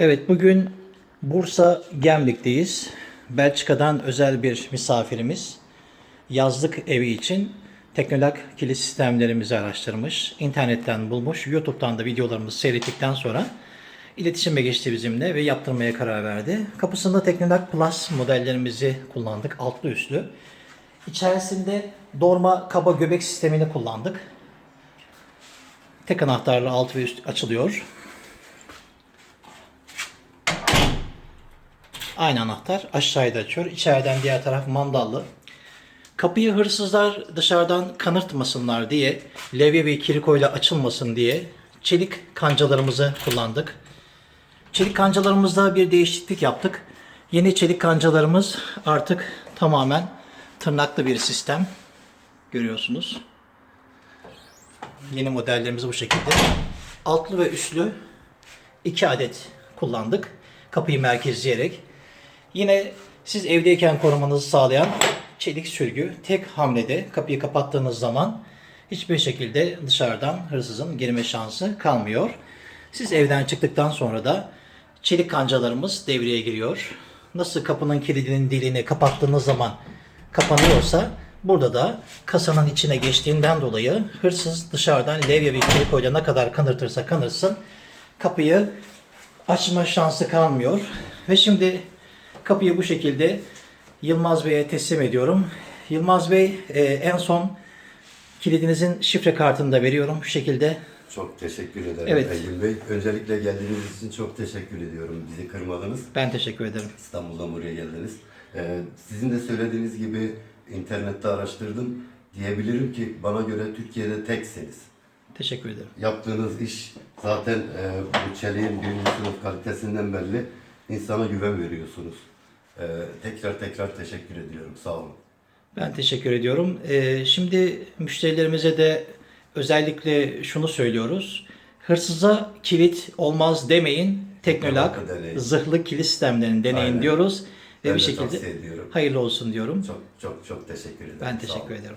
Evet bugün Bursa Gemlik'teyiz. Belçika'dan özel bir misafirimiz yazlık evi için Teknolak kilit sistemlerimizi araştırmış, internetten bulmuş, YouTube'dan da videolarımızı seyrettikten sonra iletişime geçti bizimle ve yaptırmaya karar verdi. Kapısında Teknolak Plus modellerimizi kullandık, altlı üstlü. İçerisinde dorma kaba göbek sistemini kullandık. Tek anahtarla alt ve üst açılıyor. Aynı anahtar aşağıda açıyor. İçeriden diğer taraf mandallı. Kapıyı hırsızlar dışarıdan kanırtmasınlar diye, levye ve kirikoyla açılmasın diye çelik kancalarımızı kullandık. Çelik kancalarımızda bir değişiklik yaptık. Yeni çelik kancalarımız artık tamamen tırnaklı bir sistem. Görüyorsunuz. Yeni modellerimiz bu şekilde. Altlı ve üstlü iki adet kullandık. Kapıyı merkezleyerek. Yine siz evdeyken korumanızı sağlayan çelik sürgü tek hamlede kapıyı kapattığınız zaman hiçbir şekilde dışarıdan hırsızın girme şansı kalmıyor. Siz evden çıktıktan sonra da çelik kancalarımız devreye giriyor. Nasıl kapının kilidinin dilini kapattığınız zaman kapanıyorsa burada da kasanın içine geçtiğinden dolayı hırsız dışarıdan levye ve kirikoyla ne kadar kanırtırsa kanırsın kapıyı açma şansı kalmıyor. Ve şimdi kapıyı bu şekilde Yılmaz Bey'e teslim ediyorum. Yılmaz Bey e, en son kilidinizin şifre kartını da veriyorum şu şekilde. Çok teşekkür ederim Evet. Engin Bey. Öncelikle geldiğiniz için çok teşekkür ediyorum. Bizi kırmadınız. Ben teşekkür ederim. İstanbul'dan buraya geldiniz. Ee, sizin de söylediğiniz gibi internette araştırdım. Diyebilirim ki bana göre Türkiye'de teksiniz. Teşekkür ederim. Yaptığınız iş zaten e, bu çeliğin birinci sınıf kalitesinden belli. İnsana güven veriyorsunuz. Ee, tekrar tekrar teşekkür ediyorum. Sağ olun. Ben teşekkür ediyorum. Ee, şimdi müşterilerimize de özellikle şunu söylüyoruz. Hırsıza kilit olmaz demeyin. Teknolak deneyin. zırhlı kilit sistemlerini deneyin Aynen. diyoruz. Ve Ben bir de şekilde hayırlı olsun diyorum. Çok çok çok teşekkür ederim. Ben teşekkür ederim.